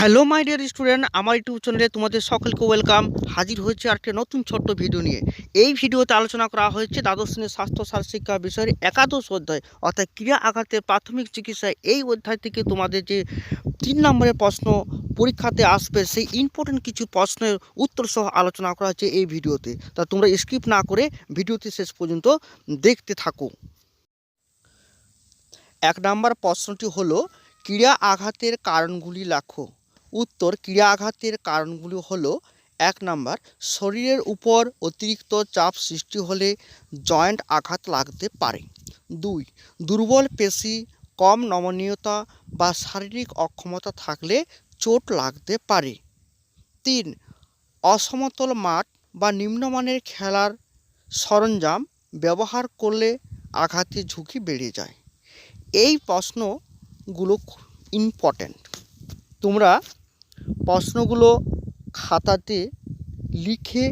Hello my dear student আমার YouTube চ্যানেলে তোমাদের সকলকে ওয়েলকাম হাজির হয়েছে আরেকটি নতুন ছোট্ট ভিডিও নিয়ে। এই ভিডিওতে আলোচনা করা হয়েছে দ্বাদশ শ্রেণির স্বাস্থ্য সার শিক্ষা বিষয়ের একাদশ অধ্যায়, অর্থাৎ ক্রিয়া আঘাতের প্রাথমিক চিকিৎসা এই অধ্যায় থেকে তোমাদের যে তিন নম্বরের প্রশ্ন পরীক্ষাতে আসবে, সেই ইম্পর্টেন্ট কিছু প্রশ্নের উত্তর সহ আলোচনা করা হচ্ছে এই ভিডিওতে তা। তোমরা স্কিপ না করে ভিডিওটি শেষ পর্যন্ত দেখতে থাকো। এক নম্বর প্রশ্নটি হলো ক্রীড়া আঘাতের কারণগুলি লেখো। উত্তর ক্রীড়া আঘাতের কারণগুলি হলো, এক নাম্বার, শরীরের উপর অতিরিক্ত চাপ সৃষ্টি হলে জয়েন্ট আঘাত লাগতে পারে। দুই, দুর্বল পেশি, কম নমনীয়তা বা শারীরিক অক্ষমতা থাকলে চোট লাগতে পারে। তিন, অসমতল মাঠ বা নিম্নমানের খেলার সরঞ্জাম ব্যবহার করলে আঘাতের ঝুঁকি বেড়ে যায়। এই প্রশ্নগুলো ইম্পর্ট্যান্ট তোমরা প্রশ্নগুলো খাতাতে লিখে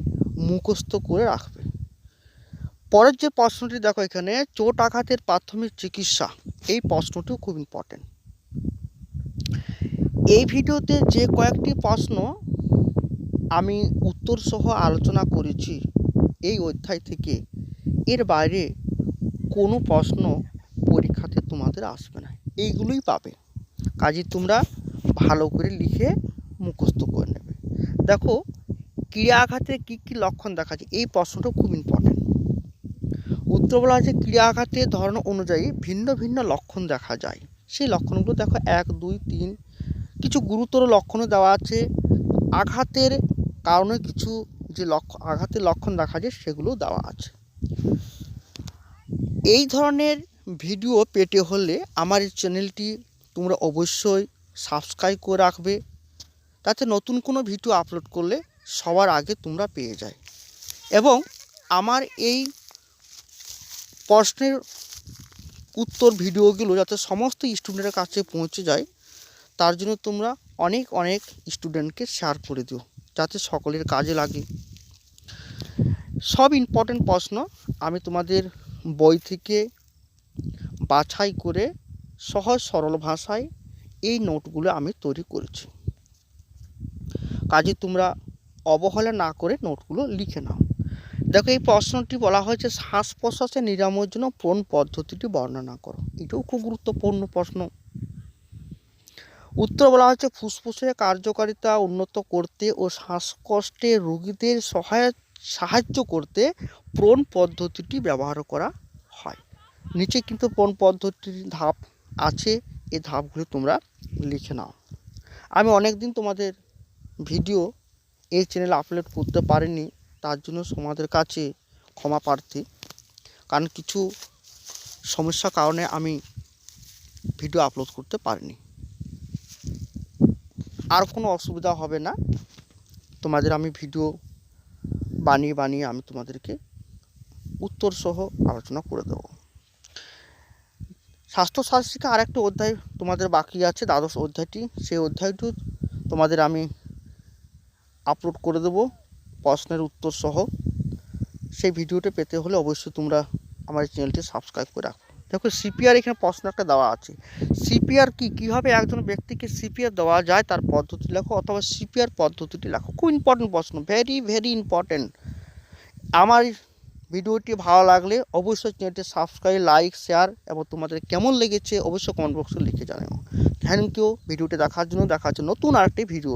মুখস্থ করে রাখবে। পরের যে প্রশ্নটি দেখো এখানে, চোট আঘাতের প্রাথমিক চিকিৎসা। এই প্রশ্নটিও খুব ইম্পর্ট্যান্ট এই ভিডিওতে যে কয়েকটি প্রশ্ন আমি উত্তর সহ আলোচনা করেছি, এই অধ্যায় থেকে এর বাইরে কোনো প্রশ্ন পরীক্ষাতে তোমাদের আসবে না। এইগুলোই পাবে। কাজে তোমরা ভালো করে লিখে মুখস্থ করে নেবে। দেখো ক্রিয়া আঘাতে কী কী লক্ষণ দেখা যায়, এই প্রশ্নটা খুব ইম্পর্টেন্ট উত্তর বলা আছে ক্রিয়া আঘাতের ধরন অনুযায়ী ভিন্ন ভিন্ন লক্ষণ দেখা যায়। সেই লক্ষণগুলো দেখো, এক, দুই, তিন, কিছু গুরুতর লক্ষণও দেওয়া আছে। আঘাতের কারণে কিছু যে লক্ষ্য আঘাতের লক্ষণ দেখা যায়, সেগুলো দেওয়া আছে। এই ধরনের ভিডিও পেতে হলে আমার এই চ্যানেলটি তোমরা অবশ্যই সাবস্ক্রাইব করে রাখবে। তাতে নতুন কোনো ভিডিও আপলোড করলে সবার আগে তোমরা পেয়ে যায়। এবং আমার এই প্রশ্নের উত্তর ভিডিওগুলো যাতে সমস্ত স্টুডেন্টের কাছে পৌঁছে যায়, তার জন্য তোমরা অনেক অনেক স্টুডেন্টকে শেয়ার করে দিও, যাতে সকলের কাজে লাগে। সব ইম্পর্টেন্ট প্রশ্ন আমি তোমাদের বই থেকে বাছাই করে সহজ, সরল ভাষায় এই নোটগুলো আমি তৈরি করেছি। কাজে তোমরা অবহেলা না করে নোটগুলো লিখে নাও। দেখো, এই প্রশ্নটি বলা হয়েছে, শ্বাস প্রশ্বাসের নিরাময়ের জন্য কোন পদ্ধতিটি বর্ণনা করো? এটাও খুব গুরুত্বপূর্ণ প্রশ্ন। উত্তর বলা হচ্ছে ফুসফুসের কার্যকারিতা উন্নত করতে ও শ্বাসকষ্টে রোগীদের সহায়, সাহায্য করতে প্রণ পদ্ধতিটি ব্যবহার করা হয়। নিচে কিন্তু প্রণ পদ্ধতির ধাপ আছে। এই ধাপগুলো তোমরা লিখে নাও। আমি অনেক দিন তোমাদের ভিডিও এই চ্যানেলে আপলোড করতে পারিনি, তার জন্য তোমাদের কাছে ক্ষমা প্রার্থী। কারণ কিছু সমস্যার কারণে আমি ভিডিও আপলোড করতে পারিনি। আর কোনো অসুবিধা হবে না। তোমাদের আমি ভিডিও বানিয়ে বানিয়ে আমি তোমাদেরকে উত্তর সহ আলোচনা করে দেবো। স্বাস্থ্য শিক্ষা আরেকটি অধ্যায় তোমাদের বাকি আছে, দ্বাদশ অধ্যায়টি। সেই অধ্যায়টি তোমাদের আমি আপলোড করে দেবো, প্রশ্নের উত্তর সহ। সেই ভিডিওটা পেতে হলে অবশ্যই তোমরা আমার চ্যানেলটি সাবস্ক্রাইব করে রাখো। দেখো সিপিআর এখানে প্রশ্ন একটা দেওয়া আছে। সিপিআর কি? কীভাবে একজন ব্যক্তিকে সিপিআর দেওয়া যায়, তার পদ্ধতি লেখো অথবা সিপিআর পদ্ধতিটি লেখো। খুব ইম্পর্টেন্ট প্রশ্ন ভেরি ভেরি ইম্পর্টেন্ট আমার ভিডিওটি ভালো লাগলে অবশ্যই চ্যানেলটি সাবস্ক্রাইব লাইক শেয়ার এবং তোমাদের কেমন লেগেছে অবশ্যই কমেন্ট বক্সে লিখে জানাও। থ্যাংক ইউ ভিডিওটি দেখার জন্য দেখার জন্য নতুন আরেকটি ভিডিও